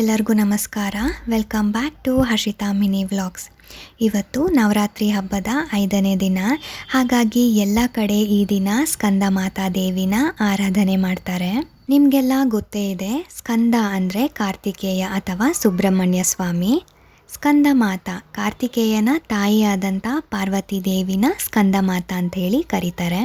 ಎಲ್ಲರಿಗೂ ನಮಸ್ಕಾರ. Welcome back to Harshitha mini vlogs. ಇವತ್ತು ನವರಾತ್ರಿ ಹಬ್ಬದ ಐದನೇ ದಿನ. ಹಾಗಾಗಿ ಎಲ್ಲ ಕಡೆ ಈ ದಿನ ಸ್ಕಂದ ಮಾತಾ ದೇವಿನ ಆರಾಧನೆ ಮಾಡ್ತಾರೆ. ನಿಮಗೆಲ್ಲ ಗೊತ್ತೇ ಇದೆ, ಸ್ಕಂದ ಅಂದರೆ ಕಾರ್ತಿಕೇಯ ಅಥವಾ ಸುಬ್ರಹ್ಮಣ್ಯ ಸ್ವಾಮಿ. ಸ್ಕಂದ ಮಾತಾ, ಕಾರ್ತಿಕೇಯನ ತಾಯಿಯಾದಂಥ ಪಾರ್ವತಿ ದೇವಿನ ಸ್ಕಂದ ಮಾತಾ ಅಂತ ಹೇಳಿ ಕರೀತಾರೆ.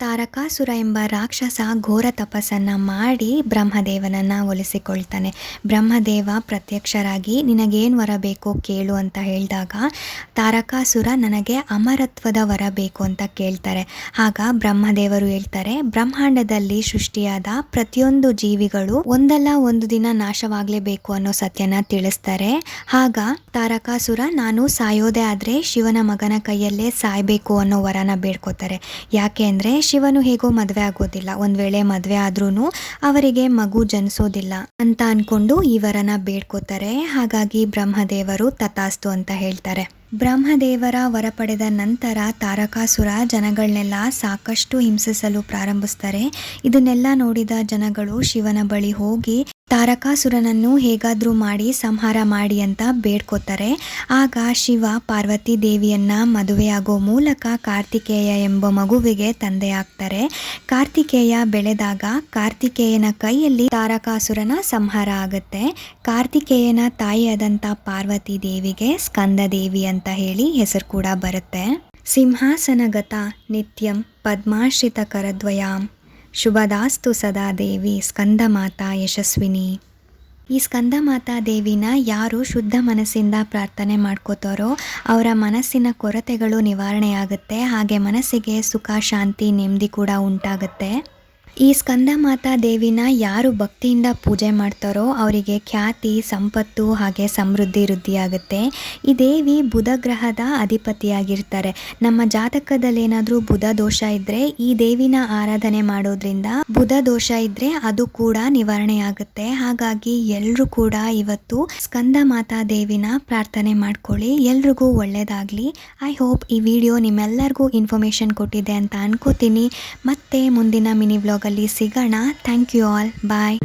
ತಾರಕಾಸುರ ಎಂಬ ರಾಕ್ಷಸ ಘೋರ ತಪಸ್ಸನ್ನು ಮಾಡಿ ಬ್ರಹ್ಮದೇವನನ್ನು ಒಲಿಸಿಕೊಳ್ತಾನೆ. ಬ್ರಹ್ಮದೇವ ಪ್ರತ್ಯಕ್ಷರಾಗಿ, ನಿನಗೇನು ವರ ಬೇಕೋ ಕೇಳು ಅಂತ ಹೇಳಿದಾಗ ತಾರಕಾಸುರ ನನಗೆ ಅಮರತ್ವದ ವರ ಬೇಕು ಅಂತ ಕೇಳ್ತಾರೆ. ಆಗ ಬ್ರಹ್ಮದೇವರು ಹೇಳ್ತಾರೆ, ಬ್ರಹ್ಮಾಂಡದಲ್ಲಿ ಸೃಷ್ಟಿಯಾದ ಪ್ರತಿಯೊಂದು ಜೀವಿಗಳು ಒಂದಲ್ಲ ಒಂದು ದಿನ ನಾಶವಾಗಲೇಬೇಕು ಅನ್ನೋ ಸತ್ಯನ ತಿಳಿಸ್ತಾರೆ. ಆಗ ತಾರಕಾಸುರ ನಾನು ಸಾಯೋದೇ ಆದರೆ ಶಿವನ ಮಗನ ಕೈಯಲ್ಲೇ ಸಾಯಬೇಕು ಅನ್ನೋ ವರನ ಬೇಡ್ಕೋತಾರೆ. ಯಾಕೆ ಅಂದರೆ ಶಿವನು ಹೇಗೋ ಮದುವೆ ಆಗೋದಿಲ್ಲ. ಒಂದು ವೇಳೆ ಮದುವೆ ಆದ್ರೂ ಅವರಿಗೆ ಮಗು ಜನಿಸೋದಿಲ್ಲ ಅಂತ ಅನ್ಕೊಂಡು ಈ ವರನ ಬೇಡ್ಕೋತಾರೆ. ಹಾಗಾಗಿ ಬ್ರಹ್ಮದೇವರು ತಥಾಸ್ತು ಅಂತ ಹೇಳ್ತಾರೆ. ಬ್ರಹ್ಮದೇವರ ವರ ಪಡೆದ ನಂತರ ತಾರಕಾಸುರ ಜನಗಳನ್ನೆಲ್ಲ ಸಾಕಷ್ಟು ಹಿಂಸಿಸಲು ಪ್ರಾರಂಭಿಸ್ತಾರೆ. ಇದನ್ನೆಲ್ಲ ನೋಡಿದ ಜನಗಳು ಶಿವನ ಬಳಿ ಹೋಗಿ ತಾರಕಾಸುರನನ್ನು ಹೇಗಾದರೂ ಮಾಡಿ ಸಂಹಾರ ಮಾಡಿ ಅಂತ ಬೇಡ್ಕೋತಾರೆ. ಆಗ ಶಿವ ಪಾರ್ವತಿ ದೇವಿಯನ್ನ ಮದುವೆಯಾಗೋ ಮೂಲಕ ಕಾರ್ತಿಕೇಯ ಎಂಬ ಮಗುವಿಗೆ ತಂದೆಯಾಗ್ತಾರೆ. ಕಾರ್ತಿಕೇಯ ಬೆಳೆದಾಗ ಕಾರ್ತಿಕೇಯನ ಕೈಯಲ್ಲಿ ತಾರಕಾಸುರನ ಸಂಹಾರ ಆಗುತ್ತೆ. ಕಾರ್ತಿಕೇಯನ ತಾಯಿಯಾದಂಥ ಪಾರ್ವತಿ ದೇವಿಗೆ ಸ್ಕಂದ ದೇವಿ ಅಂತ ಹೇಳಿ ಹೆಸರು ಕೂಡ ಬರುತ್ತೆ. ಸಿಂಹಾಸನಗತ ನಿತ್ಯಂ ಪದ್ಮಾಶ್ರಿತ ಕರದ್ವಯಾಂ ಶುಭದಾಸ್ತು ಸದಾ ದೇವಿ ಸ್ಕಂದ ಮಾತಾ ಯಶಸ್ವಿನಿ. ಈ ಸ್ಕಂದ ಮಾತಾ ದೇವಿನ ಯಾರು ಶುದ್ಧ ಮನಸ್ಸಿಂದ ಪ್ರಾರ್ಥನೆ ಮಾಡ್ಕೋತಾರೋ ಅವರ ಮನಸ್ಸಿನ ಕೊರತೆಗಳು ನಿವಾರಣೆಯಾಗುತ್ತೆ, ಹಾಗೆ ಮನಸ್ಸಿಗೆ ಸುಖ, ಶಾಂತಿ, ನೆಮ್ಮದಿ ಕೂಡ ಉಂಟಾಗುತ್ತೆ. ಈ ಸ್ಕಂದ ಮಾತಾ ದೇವಿನ ಯಾರು ಭಕ್ತಿಯಿಂದ ಪೂಜೆ ಮಾಡ್ತಾರೋ ಅವರಿಗೆ ಖ್ಯಾತಿ, ಸಂಪತ್ತು ಹಾಗೆ ಸಮೃದ್ಧಿ, ವೃದ್ಧಿಯಾಗುತ್ತೆ. ಈ ದೇವಿ ಬುಧ ಗ್ರಹದ ಅಧಿಪತಿಯಾಗಿರ್ತಾರೆ. ನಮ್ಮ ಜಾತಕದಲ್ಲಿ ಏನಾದರೂ ಬುಧ ದೋಷ ಇದ್ದರೆ ಈ ದೇವಿನ ಆರಾಧನೆ ಮಾಡೋದ್ರಿಂದ ಬುಧ ದೋಷ ಇದ್ದರೆ ಅದು ಕೂಡ ನಿವಾರಣೆ ಆಗುತ್ತೆ. ಹಾಗಾಗಿ ಎಲ್ಲರೂ ಕೂಡ ಇವತ್ತು ಸ್ಕಂದ ಮಾತಾ ದೇವಿನ ಪ್ರಾರ್ಥನೆ ಮಾಡ್ಕೊಳ್ಳಿ. ಎಲ್ರಿಗೂ ಒಳ್ಳೆಯದಾಗಲಿ ಐ ಹೋಪ್ ಈ ವಿಡಿಯೋ ನಿಮ್ಮೆಲ್ಲರಿಗೂ ಇನ್ಫಾರ್ಮೇಷನ್ ಕೊಟ್ಟಿದೆ ಅಂತ ಅನ್ಕೋತೀನಿ. ಮತ್ತೆ ಮುಂದಿನ ಮಿನಿ ವ್ಲಾಗಲ್ಲಿ ಸಿಗೋಣ. Thank you all bye